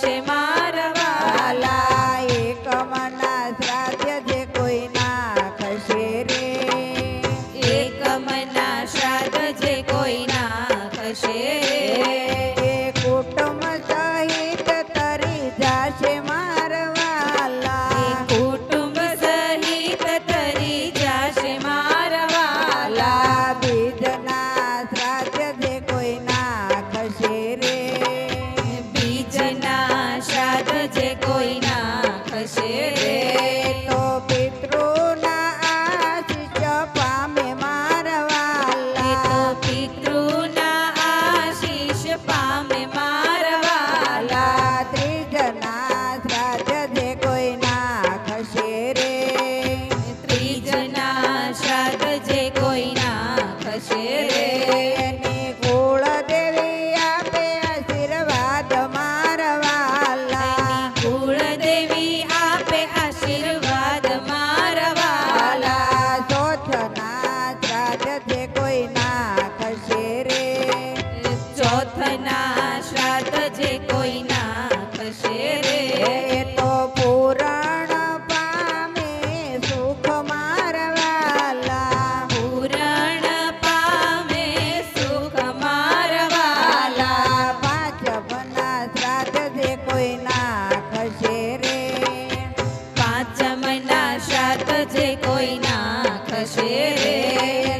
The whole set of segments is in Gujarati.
se પથના શ્રાદ્ધ જે કોઈ ના થશે રે. એ તો પુરાણ પામે સુખ મારવાલા. પુરાણ પામે સુખ મારવાલા. પાંચમના શ્રાદ્ધ જે કોઈ ના થશે રે પાંચમના રે.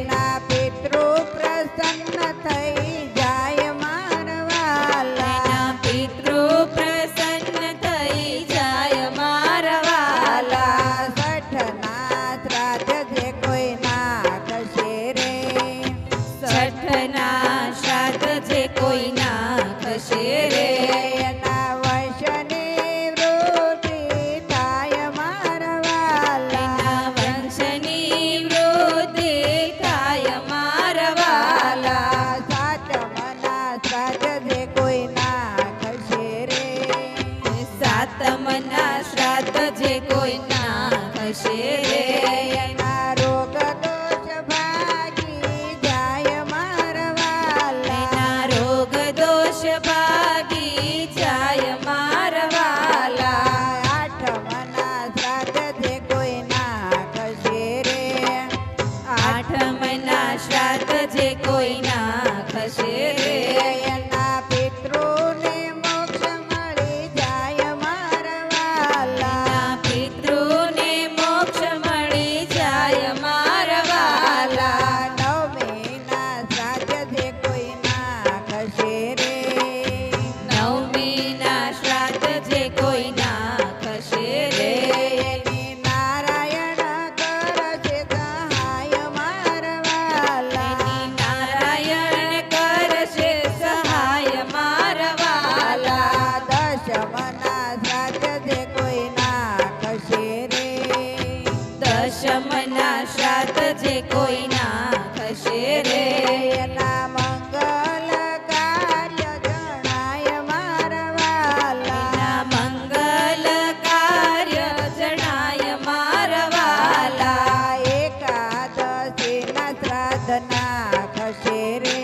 શ્રાદ્ધના ખસે રે.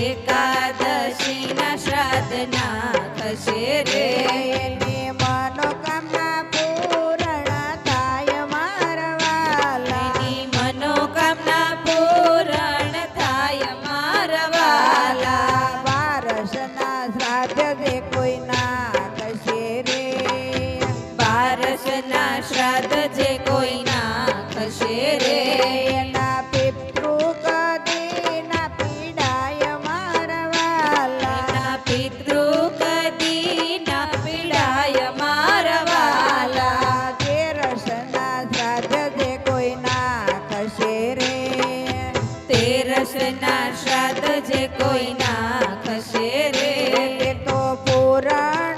એકાદશીના શ્રાદ્ધના ખસે રે. મનોકામના પૂરણ થાય મારવાલાની મનોકામના પૂરણ થાય મારવાલા બારસના શ્રાદ્ધ દે કોઈ ના ખસે રે. કોઈ heart.